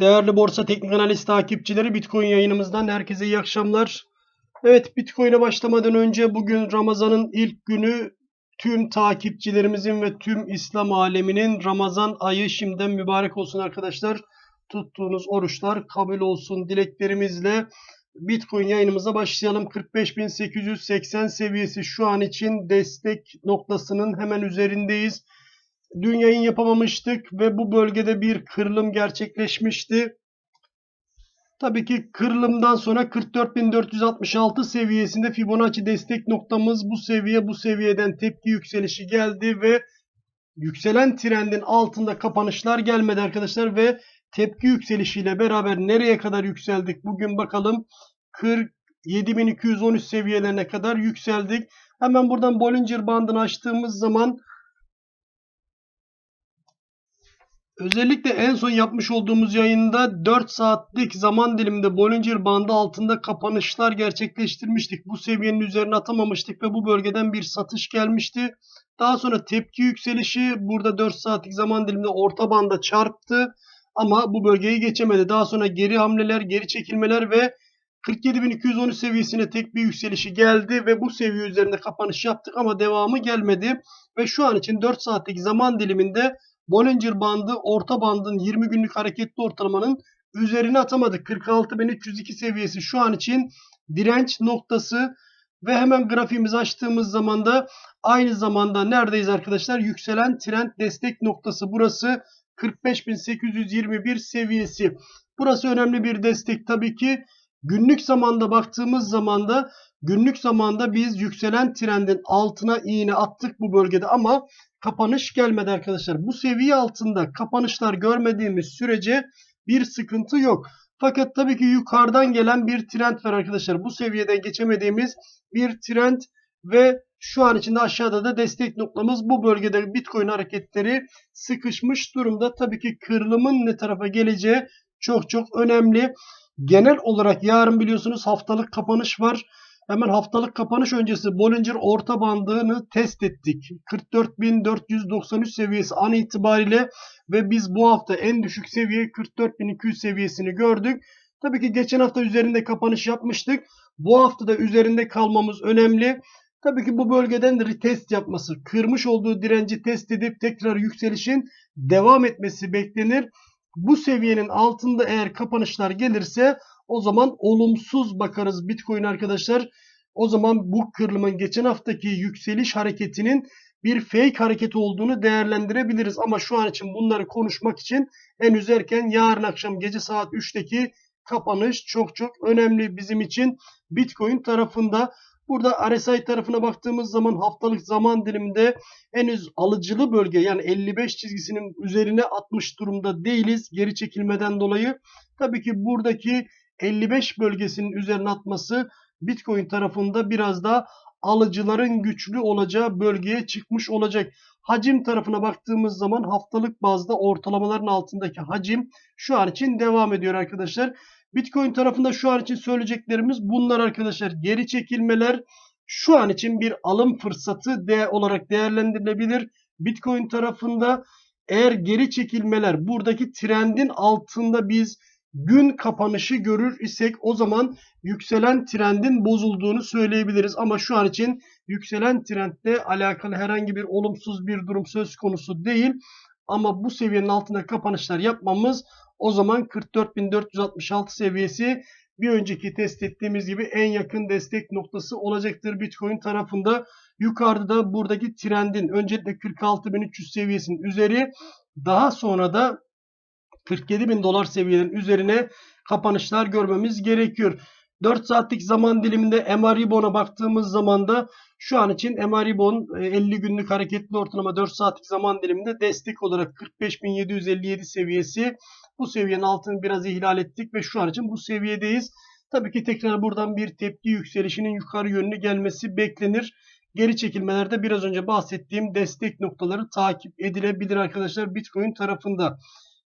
Değerli Borsa Teknik Analiz takipçileri Bitcoin yayınımızdan herkese iyi akşamlar. Evet Bitcoin'e başlamadan önce bugün Ramazan'ın ilk günü tüm takipçilerimizin ve tüm İslam aleminin Ramazan ayı şimdiden mübarek olsun arkadaşlar. Tuttuğunuz oruçlar kabul olsun dileklerimizle Bitcoin yayınımıza başlayalım. 45.880 seviyesi şu an için destek noktasının hemen üzerindeyiz. Dün yayın yapamamıştık ve bu bölgede bir kırılım gerçekleşmişti. Tabii ki kırılımdan sonra 44.466 seviyesinde Fibonacci destek noktamız bu seviye bu seviyeden tepki yükselişi geldi ve yükselen trendin altında kapanışlar gelmedi arkadaşlar ve tepki yükselişiyle beraber nereye kadar yükseldik bugün bakalım 47.213 seviyelerine kadar yükseldik. Hemen buradan Bollinger bandını açtığımız zaman Özellikle en son yapmış olduğumuz yayında 4 saatlik zaman diliminde Bollinger bandı altında kapanışlar gerçekleştirmiştik. Bu seviyenin üzerine atamamıştık ve bu bölgeden bir satış gelmişti. Daha sonra tepki yükselişi burada 4 saatlik zaman diliminde orta banda çarptı. Ama bu bölgeyi geçemedi. Daha sonra geri hamleler, geri çekilmeler ve 47.213 seviyesine tek bir yükselişi geldi ve bu seviye üzerinde kapanış yaptık ama devamı gelmedi. Ve şu an için 4 saatlik zaman diliminde Bollinger bandı orta bandın 20 günlük hareketli ortalamanın üzerine atamadık. 46.302 seviyesi şu an için direnç noktası ve hemen grafiğimizi açtığımız zaman da aynı zamanda neredeyiz arkadaşlar? Yükselen trend destek noktası burası 45.821 seviyesi. Burası önemli bir destek tabii ki. Günlük zamanda baktığımız zaman da günlük zamanda biz yükselen trendin altına iğne attık bu bölgede ama kapanış gelmedi arkadaşlar. Bu seviye altında kapanışlar görmediğimiz sürece bir sıkıntı yok. Fakat tabii ki yukarıdan gelen bir trend var arkadaşlar. Bu seviyeden geçemediğimiz bir trend ve şu an içinde aşağıda da destek noktamız bu bölgede Bitcoin hareketleri sıkışmış durumda. Tabii ki kırılımın ne tarafa geleceği çok çok önemli. Genel olarak yarın biliyorsunuz haftalık kapanış var. Hemen haftalık kapanış öncesi Bollinger orta bandını test ettik. 44.493 seviyesi an itibariyle ve biz bu hafta en düşük seviye 44.200 seviyesini gördük. Tabii ki geçen hafta üzerinde kapanış yapmıştık. Bu hafta da üzerinde kalmamız önemli. Tabii ki bu bölgeden retest yapması, kırmış olduğu direnci test edip tekrar yükselişin devam etmesi beklenir. Bu seviyenin altında eğer kapanışlar gelirse o zaman olumsuz bakarız Bitcoin arkadaşlar. O zaman bu kırılımın geçen haftaki yükseliş hareketinin bir fake hareket olduğunu değerlendirebiliriz. Ama şu an için bunları konuşmak için henüz erken yarın akşam gece saat 3'teki kapanış çok çok önemli bizim için Bitcoin tarafında. Burada RSI tarafına baktığımız zaman haftalık zaman diliminde henüz alıcılı bölge yani 55 çizgisinin üzerine atmış durumda değiliz geri çekilmeden dolayı. Tabii ki buradaki 55 bölgesinin üzerine atması Bitcoin tarafında biraz daha alıcıların güçlü olacağı bölgeye çıkmış olacak. Hacim tarafına baktığımız zaman haftalık bazda ortalamaların altındaki hacim şu an için devam ediyor arkadaşlar. Bitcoin tarafında şu an için söyleyeceklerimiz bunlar arkadaşlar. Geri çekilmeler şu an için bir alım fırsatı de olarak değerlendirilebilir. Bitcoin tarafında eğer geri çekilmeler buradaki trendin altında biz gün kapanışı görür isek o zaman yükselen trendin bozulduğunu söyleyebiliriz. Ama şu an için yükselen trendle alakalı herhangi bir olumsuz bir durum söz konusu değil. Ama bu seviyenin altında kapanışlar yapmamız o zaman 44.466 seviyesi bir önceki test ettiğimiz gibi en yakın destek noktası olacaktır Bitcoin tarafında. Yukarıda da buradaki trendin öncelikle 46.300 seviyesinin üzeri daha sonra da 47 bin dolar seviyelerin üzerine kapanışlar görmemiz gerekiyor. 4 saatlik zaman diliminde MA baktığımız zaman da şu an için MA 50 günlük hareketli ortalama 4 saatlik zaman diliminde destek olarak 45.757 seviyesi. Bu seviyenin altını biraz ihlal ettik ve şu an için bu seviyedeyiz. Tabii ki tekrar buradan bir tepki yükselişinin yukarı yönlü gelmesi beklenir. Geri çekilmelerde biraz önce bahsettiğim destek noktaları takip edilebilir arkadaşlar Bitcoin tarafında.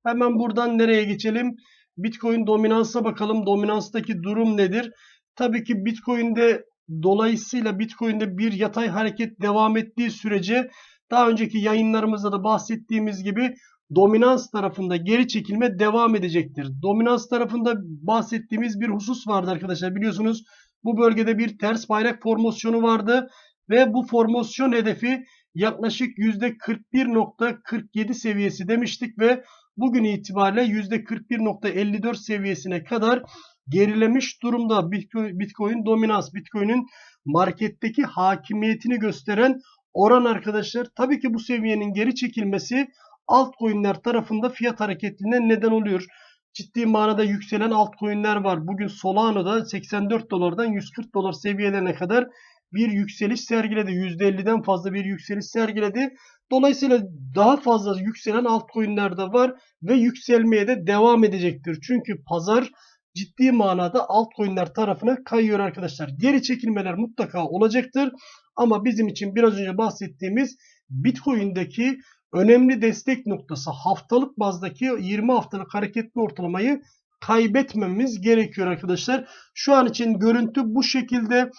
Hemen buradan nereye geçelim? Bitcoin dominansa bakalım. Dominanstaki durum nedir? Tabii ki Bitcoin'de dolayısıyla Bitcoin'de bir yatay hareket devam ettiği sürece daha önceki yayınlarımızda da bahsettiğimiz gibi dominans tarafında geri çekilme devam edecektir. Dominans tarafında bahsettiğimiz bir husus vardı arkadaşlar. Biliyorsunuz bu bölgede bir ters bayrak formasyonu vardı ve bu formasyon hedefi yaklaşık %41.47 seviyesi demiştik ve bugün itibariyle %41.54 seviyesine kadar gerilemiş durumda Bitcoin, dominans, Bitcoin'in marketteki hakimiyetini gösteren oran arkadaşlar. Tabii ki bu seviyenin geri çekilmesi altcoin'ler tarafında fiyat hareketliğine neden oluyor. Ciddi manada yükselen altcoin'ler var. Bugün Solano'da 84 dolardan 140 dolar seviyelerine kadar bir yükseliş sergiledi. %50'den fazla bir yükseliş sergiledi. Dolayısıyla daha fazla yükselen altcoin'ler de var ve yükselmeye de devam edecektir. Çünkü pazar ciddi manada altcoin'ler tarafına kayıyor arkadaşlar. Geri çekilmeler mutlaka olacaktır. Ama bizim için biraz önce bahsettiğimiz Bitcoin'deki önemli destek noktası haftalık bazdaki 20 haftalık hareketli ortalamayı kaybetmemiz gerekiyor arkadaşlar. Şu an için görüntü bu şekilde.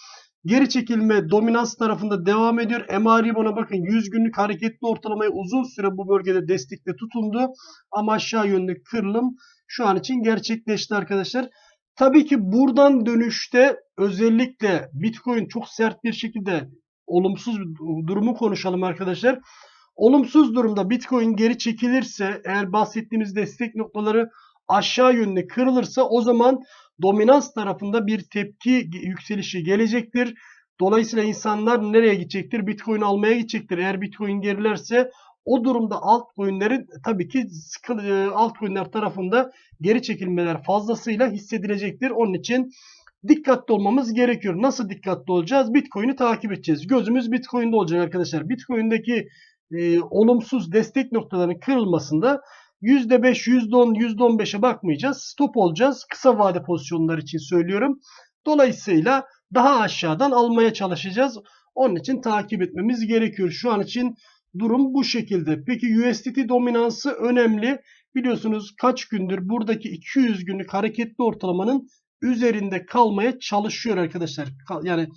Geri çekilme dominans tarafında devam ediyor. MA bana bakın 100 günlük hareketli ortalamayı uzun süre bu bölgede destekle tutundu. Ama aşağı yönlü kırılım şu an için gerçekleşti arkadaşlar. Tabii ki buradan dönüşte özellikle Bitcoin çok sert bir şekilde olumsuz durumu konuşalım arkadaşlar. Olumsuz durumda Bitcoin geri çekilirse eğer bahsettiğimiz destek noktaları aşağı yönlü kırılırsa o zaman dominans tarafında bir tepki yükselişi gelecektir. Dolayısıyla insanlar nereye gidecektir? Bitcoin almaya gidecektir. Eğer Bitcoin gerilerse o durumda altcoin'lerin tabii ki altcoin'ler tarafında geri çekilmeler fazlasıyla hissedilecektir. Onun için dikkatli olmamız gerekiyor. Nasıl dikkatli olacağız? Bitcoin'i takip edeceğiz. Gözümüz Bitcoin'de olacak arkadaşlar. Bitcoin'deki e, olumsuz destek noktalarının kırılmasında %5, %10, %15'e bakmayacağız. Stop olacağız. Kısa vade pozisyonlar için söylüyorum. Dolayısıyla daha aşağıdan almaya çalışacağız. Onun için takip etmemiz gerekiyor. Şu an için durum bu şekilde. Peki USDT dominansı önemli. Biliyorsunuz kaç gündür buradaki 200 günlük hareketli ortalamanın üzerinde kalmaya çalışıyor arkadaşlar. Yani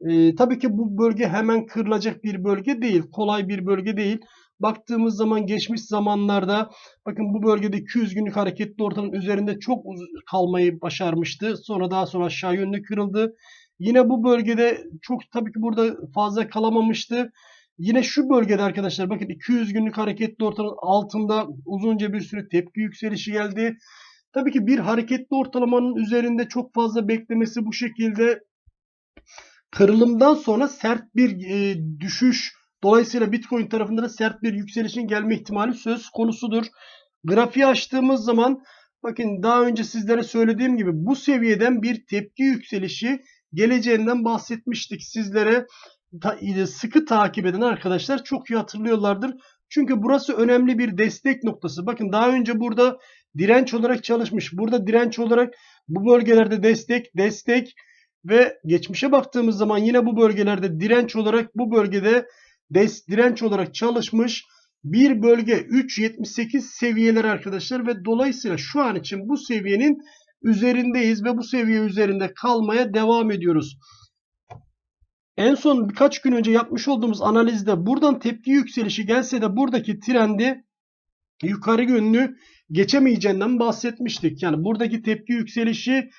e, tabii ki bu bölge hemen kırılacak bir bölge değil. Kolay bir bölge değil. Baktığımız zaman geçmiş zamanlarda bakın bu bölgede 200 günlük hareketli ortamın üzerinde çok kalmayı başarmıştı. Sonra daha sonra aşağı yönlü kırıldı. Yine bu bölgede çok tabii ki burada fazla kalamamıştı. Yine şu bölgede arkadaşlar bakın 200 günlük hareketli ortamın altında uzunca bir süre tepki yükselişi geldi. Tabii ki bir hareketli ortalamanın üzerinde çok fazla beklemesi bu şekilde kırılımdan sonra sert bir e, düşüş dolayısıyla Bitcoin tarafında da sert bir yükselişin gelme ihtimali söz konusudur. Grafiği açtığımız zaman bakın daha önce sizlere söylediğim gibi bu seviyeden bir tepki yükselişi geleceğinden bahsetmiştik sizlere. Sıkı takip eden arkadaşlar çok iyi hatırlıyorlardır. Çünkü burası önemli bir destek noktası. Bakın daha önce burada direnç olarak çalışmış. Burada direnç olarak bu bölgelerde destek, destek ve geçmişe baktığımız zaman yine bu bölgelerde direnç olarak bu bölgede des, direnç olarak çalışmış bir bölge 3.78 seviyeler arkadaşlar ve dolayısıyla şu an için bu seviyenin üzerindeyiz ve bu seviye üzerinde kalmaya devam ediyoruz. En son birkaç gün önce yapmış olduğumuz analizde buradan tepki yükselişi gelse de buradaki trendi yukarı yönlü geçemeyeceğinden bahsetmiştik. Yani buradaki tepki yükselişi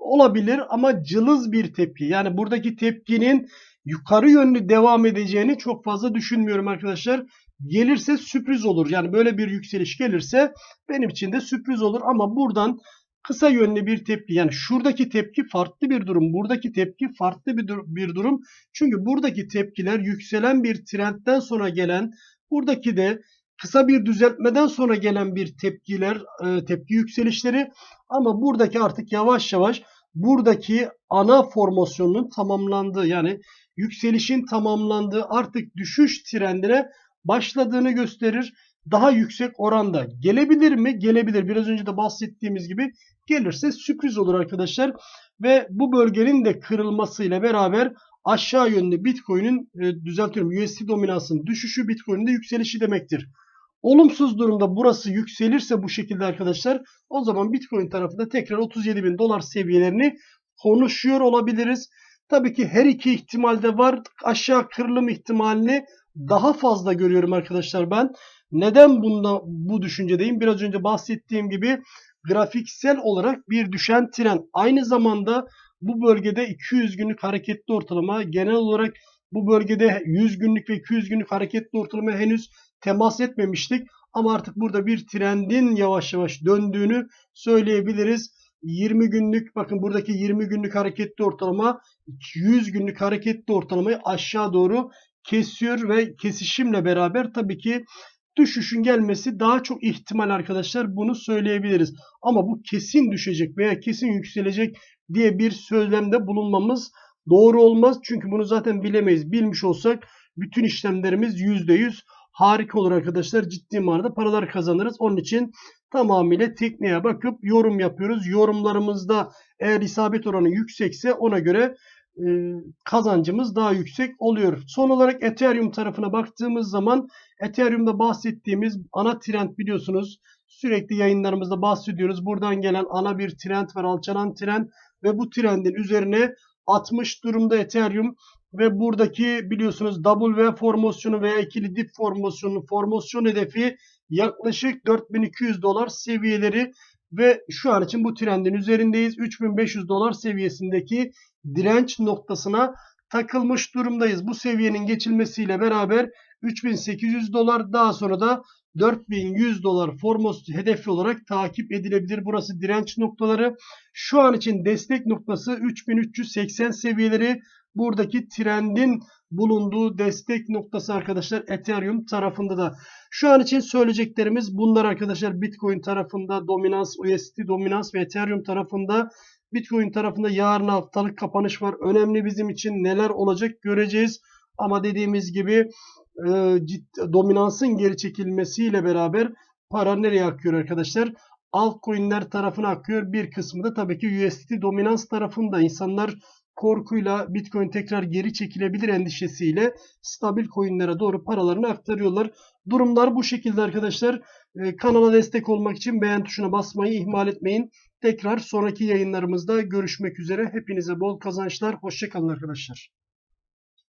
olabilir ama cılız bir tepki. Yani buradaki tepkinin yukarı yönlü devam edeceğini çok fazla düşünmüyorum arkadaşlar. Gelirse sürpriz olur. Yani böyle bir yükseliş gelirse benim için de sürpriz olur ama buradan kısa yönlü bir tepki yani şuradaki tepki farklı bir durum. Buradaki tepki farklı bir, dur bir durum. Çünkü buradaki tepkiler yükselen bir trendten sonra gelen buradaki de kısa bir düzeltmeden sonra gelen bir tepkiler, e, tepki yükselişleri ama buradaki artık yavaş yavaş buradaki ana formasyonun tamamlandığı yani yükselişin tamamlandığı artık düşüş trendine başladığını gösterir. Daha yüksek oranda gelebilir mi? Gelebilir. Biraz önce de bahsettiğimiz gibi gelirse sürpriz olur arkadaşlar. Ve bu bölgenin de kırılmasıyla beraber aşağı yönlü Bitcoin'in e, düzeltiyorum USD dominansının düşüşü Bitcoin'in de yükselişi demektir. Olumsuz durumda burası yükselirse bu şekilde arkadaşlar o zaman Bitcoin tarafında tekrar 37 bin dolar seviyelerini konuşuyor olabiliriz. Tabii ki her iki ihtimalde var. Aşağı kırılım ihtimalini daha fazla görüyorum arkadaşlar ben. Neden bunda bu düşüncedeyim? Biraz önce bahsettiğim gibi grafiksel olarak bir düşen trend. Aynı zamanda bu bölgede 200 günlük hareketli ortalama genel olarak bu bölgede 100 günlük ve 200 günlük hareketli ortalama henüz temas etmemiştik. Ama artık burada bir trendin yavaş yavaş döndüğünü söyleyebiliriz. 20 günlük bakın buradaki 20 günlük hareketli ortalama 100 günlük hareketli ortalamayı aşağı doğru kesiyor ve kesişimle beraber tabii ki düşüşün gelmesi daha çok ihtimal arkadaşlar bunu söyleyebiliriz. Ama bu kesin düşecek veya kesin yükselecek diye bir söylemde bulunmamız doğru olmaz. Çünkü bunu zaten bilemeyiz. Bilmiş olsak bütün işlemlerimiz %100 harika olur arkadaşlar. Ciddi manada paralar kazanırız. Onun için tamamıyla tekniğe bakıp yorum yapıyoruz. Yorumlarımızda eğer isabet oranı yüksekse ona göre e, kazancımız daha yüksek oluyor. Son olarak Ethereum tarafına baktığımız zaman Ethereum'da bahsettiğimiz ana trend biliyorsunuz. Sürekli yayınlarımızda bahsediyoruz. Buradan gelen ana bir trend var. Alçalan trend ve bu trendin üzerine 60 durumda Ethereum ve buradaki biliyorsunuz W formasyonu veya ikili dip formasyonu formasyon hedefi yaklaşık 4200 dolar seviyeleri ve şu an için bu trendin üzerindeyiz. 3500 dolar seviyesindeki direnç noktasına takılmış durumdayız. Bu seviyenin geçilmesiyle beraber 3800 dolar daha sonra da 4100 dolar formos hedefi olarak takip edilebilir. Burası direnç noktaları. Şu an için destek noktası 3380 seviyeleri. Buradaki trendin bulunduğu destek noktası arkadaşlar Ethereum tarafında da. Şu an için söyleyeceklerimiz bunlar arkadaşlar. Bitcoin tarafında dominans, USD dominans ve Ethereum tarafında Bitcoin tarafında yarın haftalık kapanış var. Önemli bizim için neler olacak göreceğiz. Ama dediğimiz gibi e, ciddi, dominansın geri çekilmesiyle beraber para nereye akıyor arkadaşlar? Altcoin'ler tarafına akıyor. Bir kısmı da tabii ki USD dominans tarafında. insanlar korkuyla Bitcoin tekrar geri çekilebilir endişesiyle stabil coinlere doğru paralarını aktarıyorlar. Durumlar bu şekilde arkadaşlar. Ee, kanala destek olmak için beğen tuşuna basmayı ihmal etmeyin. Tekrar sonraki yayınlarımızda görüşmek üzere. Hepinize bol kazançlar. Hoşçakalın arkadaşlar.